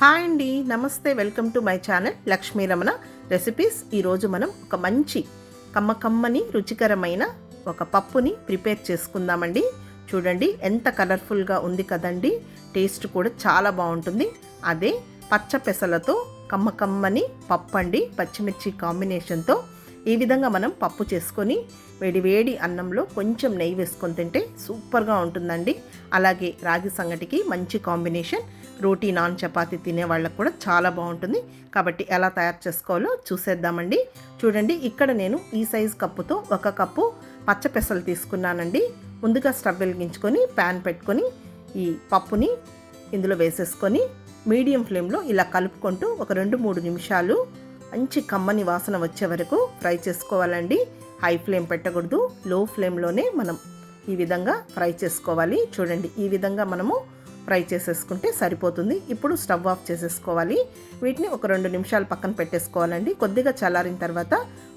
Hi అండి నమస్తే welcome to my channel Lakshmi Ramana recipes. ఈరోజు మనం ఒక మంచి కమ్మ కమ్మని రుచికరమైన ఒక పప్పుని ప్రిపేర్ చేసుకుందామండి. చూడండి ఎంత కలర్ఫుల్గా ఉంది కదండి. టేస్ట్ కూడా చాలా బాగుంటుంది. అదే పచ్చ పెసలతో కమ్మ కమ్మని పప్పు అండి పచ్చిమిర్చి కాంబినేషన్తో ఈ విధంగా మనం పప్పు చేసుకొని వేడి వేడి అన్నంలో కొంచెం నెయ్యి వేసుకొని తింటే సూపర్గా ఉంటుందండి. అలాగే రాగి సంగటికి మంచి కాంబినేషన్ రోటీ నాన్ చపాతి తినే వాళ్ళకు కూడా చాలా బాగుంటుంది. కాబట్టి ఎలా తయారు చేసుకోవాలో చూసేద్దామండి. చూడండి ఇక్కడ నేను ఈ సైజ్ కప్పుతో ఒక కప్పు పచ్చ పెసలు తీసుకున్నానండి. ముందుగా స్టవ్ వెలిగించుకొని ప్యాన్ పెట్టుకొని ఈ పప్పుని ఇందులో వేసేసుకొని మీడియం ఫ్లేమ్లో ఇలా కలుపుకుంటూ ఒక రెండు మూడు నిమిషాలు మంచి కమ్మని వాసన వచ్చే వరకు ఫ్రై చేసుకోవాలండి. హై ఫ్లేమ్ పెట్టకూడదు. లో ఫ్లేమ్లోనే మనం ఈ విధంగా ఫ్రై చేసుకోవాలి. చూడండి ఈ విధంగా మనము ఫ్రై చేసేసుకుంటే సరిపోతుంది. ఇప్పుడు స్టవ్ ఆఫ్ చేసేసుకోవాలి. వీటిని ఒక రెండు నిమిషాలు పక్కన పెట్టేసుకోవాలండి. కొద్దిగా చల్లారిన తర్వాత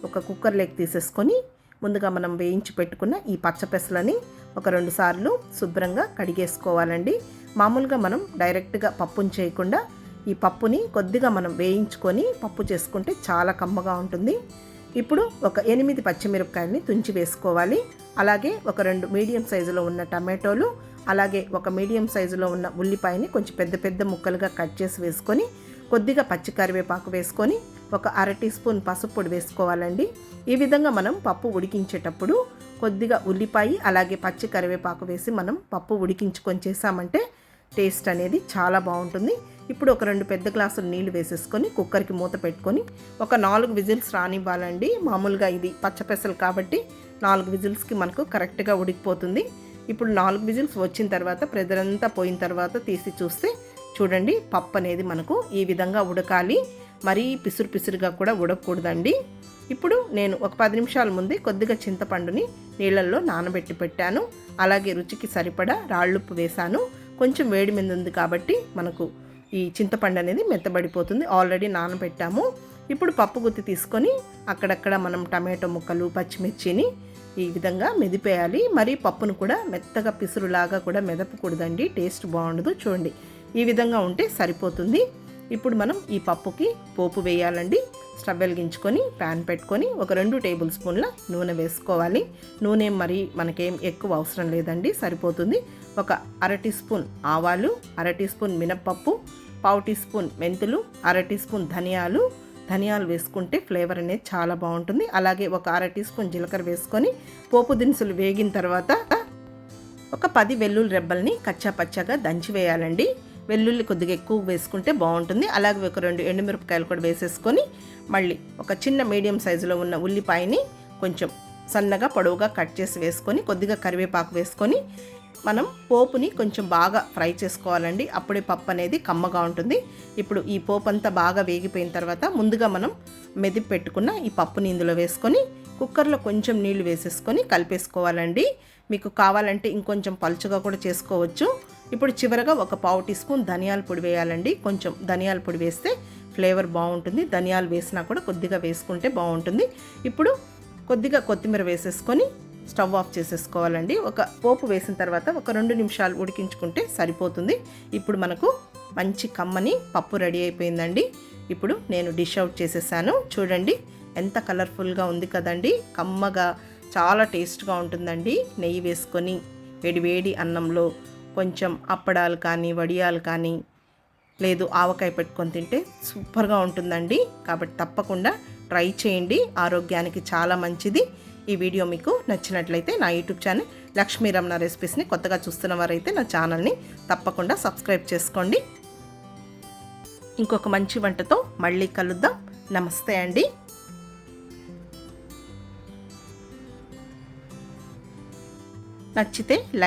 ఒక కుక్కర్లోకి తీసేసుకొని ముందుగా మనం వేయించి పెట్టుకున్న ఈ పచ్చపెసలని ఒక రెండు సార్లు శుభ్రంగా కడిగేసుకోవాలండి. మామూలుగా మనం డైరెక్ట్గా పప్పుని చేయకుండా ఈ పప్పుని కొద్దిగా మనం వేయించుకొని పప్పు చేసుకుంటే చాలా కమ్మగా ఉంటుంది. ఇప్పుడు ఒక ఎనిమిది పచ్చిమిరపకాయలని తుంచి వేసుకోవాలి. అలాగే ఒక రెండు మీడియం సైజులో ఉన్న టమాటోలు అలాగే ఒక మీడియం సైజులో ఉన్న ఉల్లిపాయని కొంచెం పెద్ద పెద్ద ముక్కలుగా కట్ చేసి వేసుకొని కొద్దిగా పచ్చి కరివేపాకు వేసుకొని ఒక అర టీ స్పూన్ పసుపు పొడి వేసుకోవాలండి. ఈ విధంగా మనం పప్పు ఉడికించేటప్పుడు కొద్దిగా ఉల్లిపాయ అలాగే పచ్చి కరివేపాకు వేసి మనం పప్పు ఉడికించుకొని చేసామంటే టేస్ట్ అనేది చాలా బాగుంటుంది. ఇప్పుడు ఒక రెండు పెద్ద గ్లాసులు నీళ్ళు వేసేసుకొని కుక్కర్కి మూత పెట్టుకొని ఒక నాలుగు విజిల్స్ రానివ్వాలండి. మామూలుగా ఇది పచ్చపెసలు కాబట్టి నాలుగు విజిల్స్కి మనకు కరెక్ట్గా ఉడికిపోతుంది. ఇప్పుడు నాలుగు విజిల్స్ వచ్చిన తర్వాత ప్రెజర్ అంతా పోయిన తర్వాత తీసి చూస్తే చూడండి పప్పు అనేది మనకు ఈ విధంగా ఉడకాలి. మరీ పిసురు పిసురుగా కూడా ఉడకకూడదండి ఇప్పుడు నేను ఒక పది నిమిషాల ముందే కొద్దిగా చింతపండుని నీళ్ళల్లో నానబెట్టి పెట్టాను. అలాగే రుచికి సరిపడా రాళ్ళుప్పు వేశాను. కొంచెం వేడి మీద ఉంది కాబట్టి మనకు ఈ చింతపండు అనేది మెత్తబడిపోతుంది. ఆల్రెడీ నానబెట్టాము. ఇప్పుడు పప్పు గుత్తి తీసుకొని అక్కడక్కడ మనం టమాటో ముక్కలు పచ్చిమిర్చిని ఈ విధంగా మెదిపేయాలి. మరి పప్పును కూడా మెత్తగా పిసురులాగా కూడా మెదపకూడదండి. టేస్ట్ బాగుండదు. చూడండి ఈ విధంగా ఉంటే సరిపోతుంది. ఇప్పుడు మనం ఈ పప్పుకి పోపు వేయాలండి. స్టవ్ వెలిగించుకొని ప్యాన్ పెట్టుకొని ఒక రెండు టేబుల్ స్పూన్ల నూనె వేసుకోవాలి. నూనె మరి మనకేం ఎక్కువ అవసరం లేదండి. సరిపోతుంది. ఒక అర టీ స్పూన్ ఆవాలు అర టీ స్పూన్ మినప్పప్పు పావు టీ స్పూన్ మెంతులు అర టీ స్పూన్ ధనియాలు. ధనియాలు వేసుకుంటే ఫ్లేవర్ అనేది చాలా బాగుంటుంది. అలాగే ఒక అర టీ స్పూన్ జీలకర్ర వేసుకొని పోపు దినుసులు వేగిన తర్వాత ఒక పది వెల్లుల్లి రెబ్బల్ని కచ్చా పచ్చగా దంచి వేయాలండి. వెల్లుల్లి కొద్దిగా ఎక్కువ వేసుకుంటే బాగుంటుంది. అలాగే ఒక రెండు ఎండుమిరపకాయలు కూడా వేసేసుకొని మళ్ళీ ఒక చిన్న మీడియం సైజులో ఉన్న ఉల్లిపాయని కొంచెం సన్నగా పొడవుగా కట్ చేసి వేసుకొని కొద్దిగా కరివేపాకు వేసుకొని మనం పోపుని కొంచెం బాగా ఫ్రై చేసుకోవాలండి. అప్పుడే పప్పు అనేది కమ్మగా ఉంటుంది. ఇప్పుడు ఈ పోపు అంతా బాగా వేగిపోయిన తర్వాత ముందుగా మనం మెదిపి పెట్టుకున్న ఈ పప్పుని ఇందులో వేసుకొని కుక్కర్లో కొంచెం నీళ్ళు వేసేసుకొని కలిపేసుకోవాలండి. మీకు కావాలంటే ఇంకొంచెం పలుచగా కూడా చేసుకోవచ్చు. ఇప్పుడు చివరగా ఒక పావు టీ స్పూన్ ధనియాల పొడి వేయాలండి. కొంచెం ధనియాల పొడి వేస్తే ఫ్లేవర్ బాగుంటుంది. ధనియాలు వేసినా కూడా కొద్దిగా వేసుకుంటే బాగుంటుంది. ఇప్పుడు కొద్దిగా కొత్తిమీర వేసేసుకొని స్టవ్ ఆఫ్ చేసేసుకోవాలండి. ఒక పోపు వేసిన తర్వాత ఒక రెండు నిమిషాలు ఉడికించుకుంటే సరిపోతుంది. ఇప్పుడు మనకు మంచి కమ్మని పప్పు రెడీ అయిపోయిందండి. ఇప్పుడు నేను డిష్ అవుట్ చేసేసాను. చూడండి ఎంత కలర్ఫుల్గా ఉంది కదండి. కమ్మగా చాలా టేస్ట్గా ఉంటుందండి. నెయ్యి వేసుకొని వేడి వేడి అన్నంలో కొంచెం అప్పడాలు కానీ వడియాలు కానీ లేదు ఆవకాయ పెట్టుకొని తింటే సూపర్గా ఉంటుందండి. కాబట్టి తప్పకుండా ట్రై చేయండి. ఆరోగ్యానికి చాలా మంచిది. ఈ వీడియో మీకు నచ్చినట్లయితే నా యూట్యూబ్ ఛానల్ లక్ష్మీ రమణ రెసిపీస్ని కొత్తగా చూస్తున్న వారైతే నా ఛానల్ని తప్పకుండా సబ్స్క్రైబ్ చేసుకోండి. ఇంకొక మంచి వంటతో మళ్ళీ కలుద్దాం. నమస్తే అండి. నచ్చితే లైక్